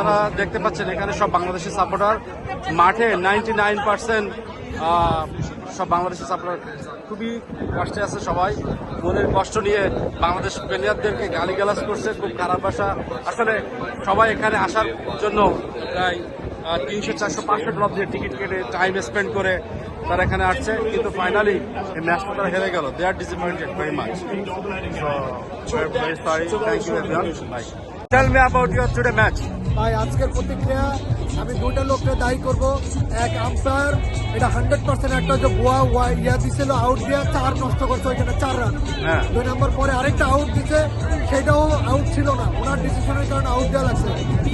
আপনারা দেখতে পাচ্ছেন এখানে সব বাংলাদেশের সাপোর্টার মাঠে নাইনটি নাইন পার্সেন্ট সব বাংলাদেশের সাপোর্টার খুবই কষ্টে আছে সবাই। মনের কষ্ট নিয়ে বাংলাদেশ প্লেয়ারদেরকে গালিগালাজ করছে, খুব খারাপ ভাষা। আসলে সবাই এখানে আসার জন্য প্রায় তিনশো চারশো পাঁচশো ড্রপ দিয়ে টিকিট কেটে টাইম স্পেন্ড করে তারা এখানে আসছে। কিন্তু ফাইনালি এই ম্যাচটা তারা হেরে গেল। They are disappointed very much so very sorry thank you everyone bye tell me about today match ভাই আজকের প্রতিক্রিয়া আমি দুইটা লোককে দায়ী করব। এক আম্পায়ার এটা হান্ড্রেড পার্সেন্ট একটা যে বুয়া ওয়া ইয়া দিছিল আউট দিয়ে চার নষ্ট করছে ওইখানে চার রান। হ্যাঁ। দুই নম্বর পরে আরেকটা আউট দিছে সেটাও আউট ছিল না। ওনার ডিসিশনের কারণে আউট দেওয়া লাগছে।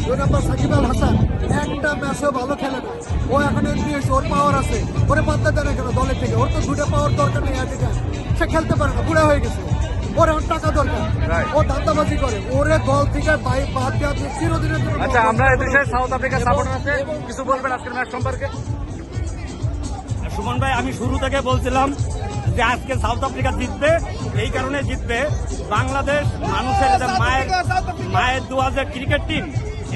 দুই নম্বর সাকিব আল হাসান একটা ম্যাচও ভালো খেলে না। ও এখন এমবিএস ওর পাওয়ার আছে। ওরে পাত্তা দেয় না কেন দলের থেকে? ওর তো দুটো পাওয়ার দরকার নেই এট সে খেলতে পারে না বুড়া হয়ে গেছে। ওর এখন টাকা দরকার। ও দান্দাবাজি করে। ওরে দল থেকে বাই বাদ দেওয়া দিয়ে চিরদিনের জন্য আচ্ছা আমরা এদেশে সাউথ আফ্রিকার সাপোর্টার আছে। কিছু বলবেন আজকের ম্যাচ সম্পর্কে? সুমন ভাই আমি শুরু থেকে বলছিলাম যে আজকে সাউথ আফ্রিকা জিতবে। এই কারণে জিতবে বাংলাদেশ মানুষের যে মায়ের মায়ের দুয়াজের ক্রিকেট টিম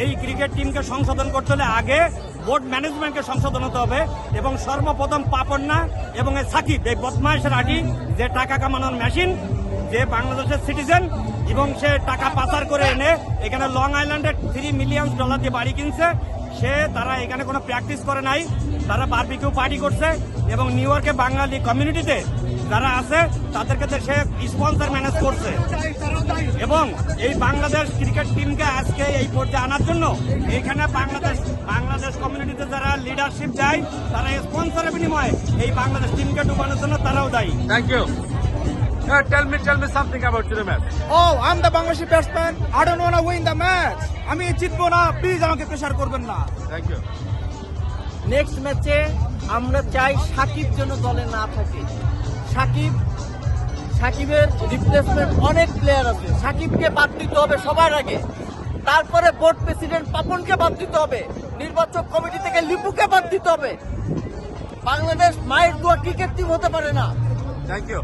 এই ক্রিকেট টিমকে সংশোধন করতে হলে আগে বোর্ড ম্যানেজমেন্টকে সংশোধন হতে হবে এবং সর্বপ্রথম পাপন্না এবং এই সাকিব এই বদমাইশের আটি যে টাকা কামানোর মেশিন যে বাংলাদেশের সিটিজেন এবং সে টাকা পাচার করে এনে এখানে লং আইল্যান্ডে থ্রি মিলিয়ন ডলার দিয়ে বাড়ি কিনছে, সে, তারা এখানে কোনো প্র্যাকটিস করে নাই, তারা বারবিকিউ পার্টি করছে এবং নিউ ইয়র্কে বাঙালি কমিউনিটিতে যারা আছে, তাদেরকে সে স্পন্সর ম্যানেজ করছে। এবং এই বাংলাদেশ ক্রিকেট টিমকে আজকে এই পর্যায়ে আনার জন্য এইখানে বাংলাদেশ বাংলাদেশ কমিউনিটিতে যারা লিডারশিপ দেয়, তারা স্পন্সরের বিনিময়ে এই বাংলাদেশ টিমকে ডুবানোর জন্য তারাও দায়ী। Thank you tell me tell me something about today match Oh, I'm the Bangladeshi batsman. I don't want to win the match. আমি জিতবো না প্লিজ আমাকে প্রেশার করবেন না। থ্যাংক ইউ নেক্সট ম্যাচে আমরা চাই সাকিব যেন দলে না থাকে। সাকিব সাকিবের রিপ্লেসমেন্ট অনেক প্লেয়ার আছে। সাকিবকে বাদ দিতে হবে সবার আগে। তারপরে বোর্ড প্রেসিডেন্ট পাপনকে বাদ দিতে হবে। নির্বাচক কমিটি থেকে লিপুকে বাদ দিতে হবে। বাংলাদেশ মায়ের দোয়া ক্রিকেট টিম হতে পারে না। Thank you.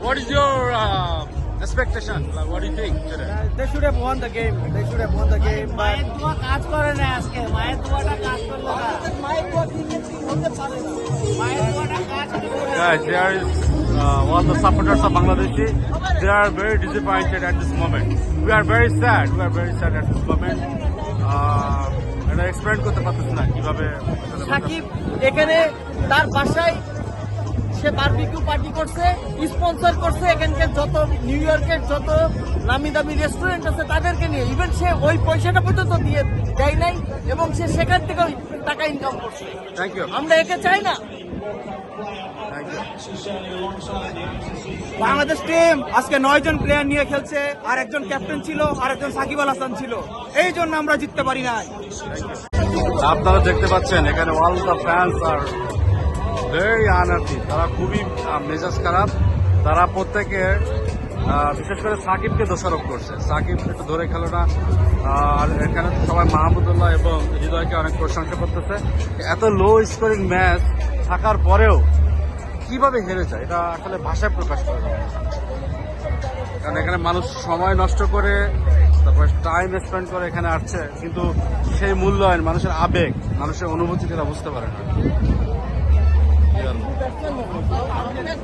What is your uh, expectation? Like, what do you think today? They should have won the game. They should have won the game. মায়ের দোয়া কাজ করে না আজকে মায়ের দোয়াটা কাজ করল না মায়ের দোয়া ক্রিকেট হতে পারে না মায়ের দোয়াটা কাজ করে Guys, there is uh, all the supporters of Bangladeshi. They are very disappointed at this moment. We are very sad. We are very sad at this moment. Uh, এটা এক্সপ্লেন করতে পারতেছি না কীভাবে সাকিব এখানে তার বাসায় সে বারবিকিউ পার্টি করছে স্পন্সর করছে এখানকার যত নিউ ইয়র্কের যত নামি দামি রেস্টুরেন্ট আছে তাদেরকে নিয়ে। ইভেন সে ওই পয়সাটা পর্যন্ত দিয়ে দেয় নাই এবং সে সেখান থেকে টাকা ইনকাম করছে। থ্যাংক ইউ আমরা একে চাই না। বাংলাদেশ টিম আজকে নয় জন প্লেয়ার নিয়ে খেলছে আর একজন ক্যাপ্টেন ছিল আর একজন সাকিব আল হাসান ছিল। এই জন্য আমরা জিততে পারি নাই। আপনারা দেখতে পাচ্ছেন এখানে all the fans are very unearthly তারা খুবই মেজাজ খারাপ। তারা প্রত্যেকে বিশেষ করে সাকিবকে দোষারোপ করছে। সাকিব একটু ধরে খেলো না। আর এখানে সবাই মাহমুদুল্লাহ এবং হৃদয়কে অনেক প্রশংসা করতেছে। এত লো স্কোরিং ম্যাচ থাকার পরেও কীভাবে হেরেছে এটা আসলে ভাষায় প্রকাশ করা যায় কারণ এখানে মানুষ সময় নষ্ট করে, তারপর টাইম স্পেন্ড করে এখানে আসছে। কিন্তু সেই মূল্যায়ন, মানুষের আবেগ, মানুষের অনুভূতি তারা বুঝতে পারে না। ديالنا